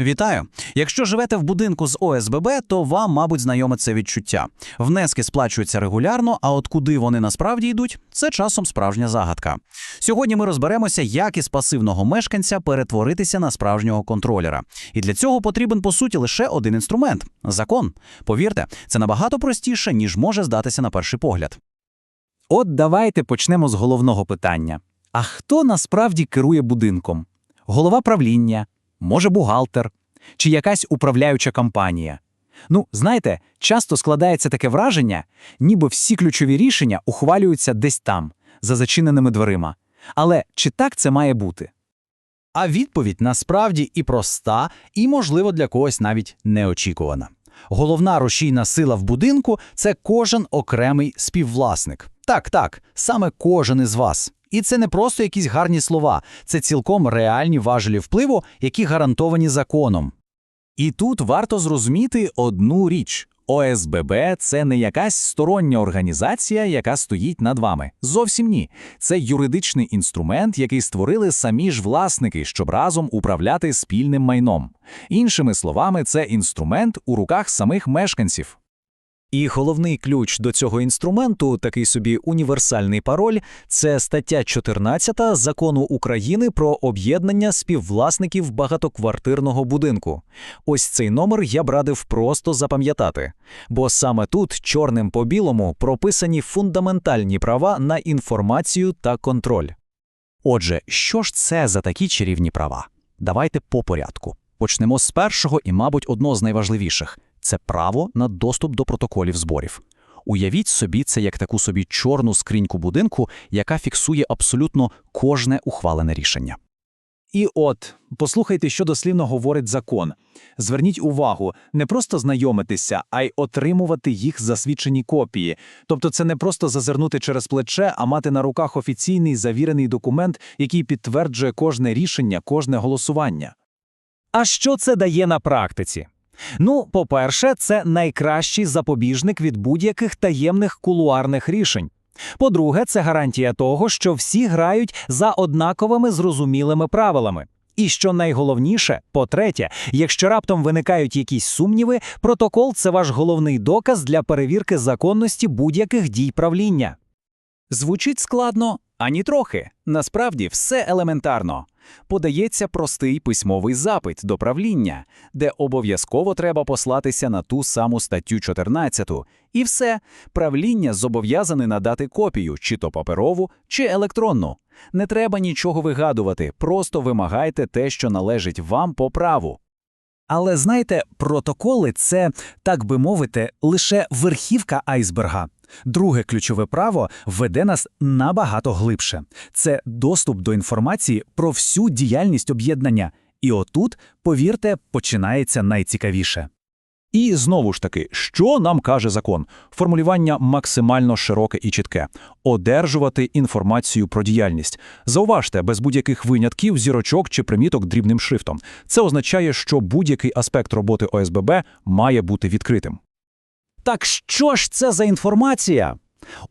Вітаю! Якщо живете в будинку з ОСББ, то вам, мабуть, знайоме це відчуття. Внески сплачуються регулярно, а от куди вони насправді йдуть, це часом справжня загадка. Сьогодні ми розберемося, як із пасивного мешканця перетворитися на справжнього контролера. І для цього потрібен, по суті, лише один інструмент закон. Повірте, це набагато простіше, ніж може здатися на перший погляд. От давайте почнемо з головного питання. А хто насправді керує будинком? Голова правління, може бухгалтер чи якась управляюча компанія? Ну, знаєте, часто складається таке враження, ніби всі ключові рішення ухвалюються десь там, за зачиненими дверима. Але чи так це має бути? А відповідь насправді і проста, і, можливо, для когось навіть неочікувана. Головна рушійна сила в будинку це кожен окремий співвласник. Так, так, саме кожен із вас. І це не просто якісь гарні слова, це цілком реальні важелі впливу, які гарантовані законом. І тут варто зрозуміти одну річ. ОСББ – це не якась стороння організація, яка стоїть над вами. Зовсім ні. Це юридичний інструмент, який створили самі ж власники, щоб разом управляти спільним майном. Іншими словами, це інструмент у руках самих мешканців. І головний ключ до цього інструменту, такий собі універсальний пароль, це стаття 14 закону України про об'єднання співвласників багатоквартирного будинку. Ось цей номер я б радив просто запам'ятати, бо саме тут чорним по білому прописані фундаментальні права на інформацію та контроль. Отже, що ж це за такі чарівні права? Давайте по порядку. Почнемо з першого і, мабуть, одного з найважливіших це право на доступ до протоколів зборів. Уявіть собі це як таку собі чорну скриньку будинку, яка фіксує абсолютно кожне ухвалене рішення. І от, послухайте, що дослівно говорить закон. Зверніть увагу, не просто знайомитися, а й отримувати їх засвідчені копії. Тобто це не просто зазирнути через плече, а мати на руках офіційний завірений документ, який підтверджує кожне рішення, кожне голосування. А що це дає на практиці? Ну, по-перше, це найкращий запобіжник від будь-яких таємних кулуарних рішень. По-друге, це гарантія того, що всі грають за однаковими зрозумілими правилами. І що найголовніше, по-третє, якщо раптом виникають якісь сумніви, протокол це ваш головний доказ для перевірки законності будь-яких дій правління. Звучить складно, ані трохи. Насправді все елементарно. Подається простий письмовий запит до правління, де обов'язково треба послатися на ту саму статтю 14. І все, правління зобов'язане надати копію, чи то паперову, чи електронну. Не треба нічого вигадувати, просто вимагайте те, що належить вам по праву. Але знаєте, протоколи це, так би мовити, лише верхівка айсберга. Друге ключове право веде нас набагато глибше. Це доступ до інформації про всю діяльність об'єднання. І отут, повірте, починається найцікавіше. І знову ж таки, що нам каже закон? Формулювання максимально широке і чітке одержувати інформацію про діяльність. Зауважте, без будь-яких винятків, зірочок чи приміток дрібним шрифтом. Це означає, що будь-який аспект роботи ОСББ має бути відкритим. Так що ж це за інформація?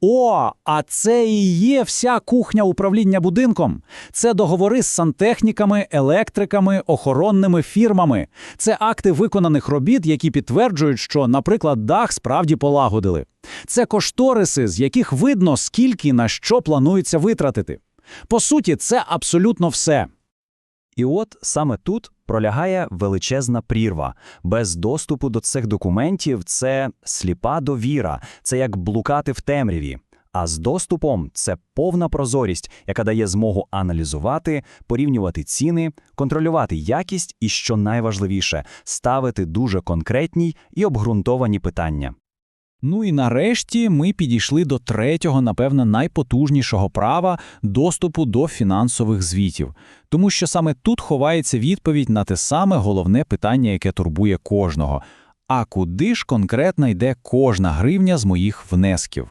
О, а це і є вся кухня управління будинком. Це договори з сантехніками, електриками, охоронними фірмами. Це акти виконаних робіт, які підтверджують, що, наприклад, дах справді полагодили. Це кошториси, з яких видно, скільки на що планується витратити. По суті, це абсолютно все. І от саме тут пролягає величезна прірва. Без доступу до цих документів це сліпа довіра, це як блукати в темряві. А з доступом це повна прозорість, яка дає змогу аналізувати, порівнювати ціни, контролювати якість і, що найважливіше, ставити дуже конкретні і обґрунтовані питання. Ну і нарешті ми підійшли до третього, напевно, найпотужнішого права доступу до фінансових звітів, тому що саме тут ховається відповідь на те саме головне питання, яке турбує кожного. А куди ж конкретно йде кожна гривня з моїх внесків?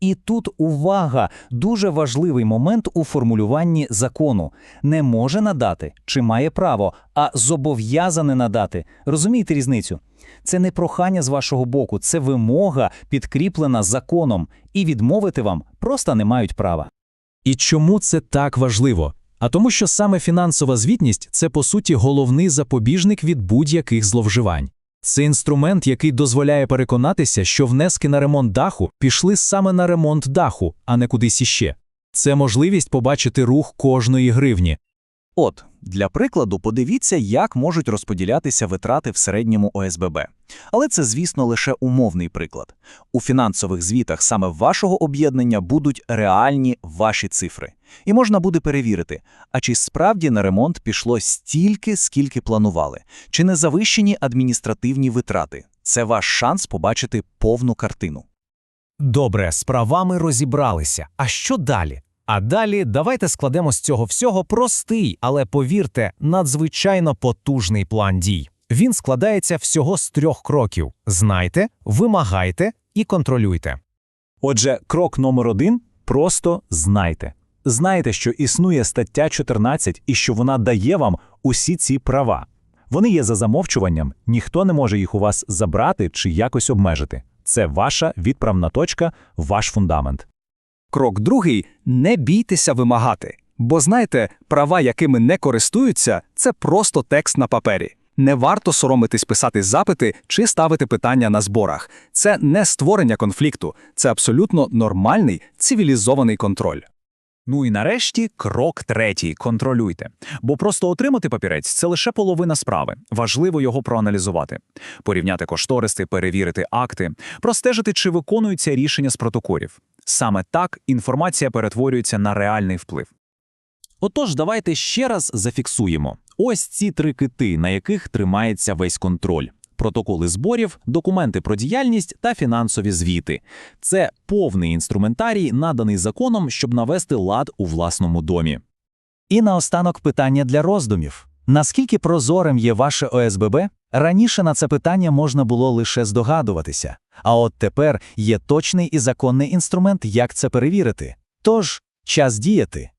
І тут увага, дуже важливий момент у формулюванні закону. Не може надати чи має право, а зобов'язане надати. Розумієте різницю? Це не прохання з вашого боку, це вимога, підкріплена законом, і відмовити вам просто не мають права. І чому це так важливо? А тому, що саме фінансова звітність це по суті головний запобіжник від будь-яких зловживань. Це інструмент, який дозволяє переконатися, що внески на ремонт даху пішли саме на ремонт даху, а не кудись іще. Це можливість побачити рух кожної гривні. От, для прикладу, подивіться, як можуть розподілятися витрати в середньому ОСББ. Але це, звісно, лише умовний приклад. У фінансових звітах саме вашого об'єднання будуть реальні ваші цифри. І можна буде перевірити, а чи справді на ремонт пішло стільки, скільки планували, чи не завищені адміністративні витрати. Це ваш шанс побачити повну картину. Добре, з правами розібралися. А що далі? А далі давайте складемо з цього всього простий, але повірте, надзвичайно потужний план дій. Він складається всього з трьох кроків: знайте, вимагайте і контролюйте. Отже, крок номер один – просто знайте. Знайте, що існує стаття 14 і що вона дає вам усі ці права. Вони є за замовчуванням, ніхто не може їх у вас забрати чи якось обмежити. Це ваша відправна точка, ваш фундамент. Крок другий не бійтеся вимагати. Бо знаєте, права, якими не користуються, це просто текст на папері. Не варто соромитись писати запити чи ставити питання на зборах. Це не створення конфлікту, це абсолютно нормальний цивілізований контроль. Ну і нарешті крок третій контролюйте. Бо просто отримати папірець це лише половина справи. Важливо його проаналізувати, порівняти кошториси, перевірити акти, простежити, чи виконуються рішення з протоколів. Саме так інформація перетворюється на реальний вплив. Отож, давайте ще раз зафіксуємо. Ось ці три кити, на яких тримається весь контроль. Протоколи зборів, документи про діяльність та фінансові звіти. Це повний інструментарій, наданий законом, щоб навести лад у власному домі. І наостанок питання для роздумів. Наскільки прозорим є ваше ОСББ? Раніше на це питання можна було лише здогадуватися, а от тепер є точний і законний інструмент, як це перевірити. Тож, час діяти.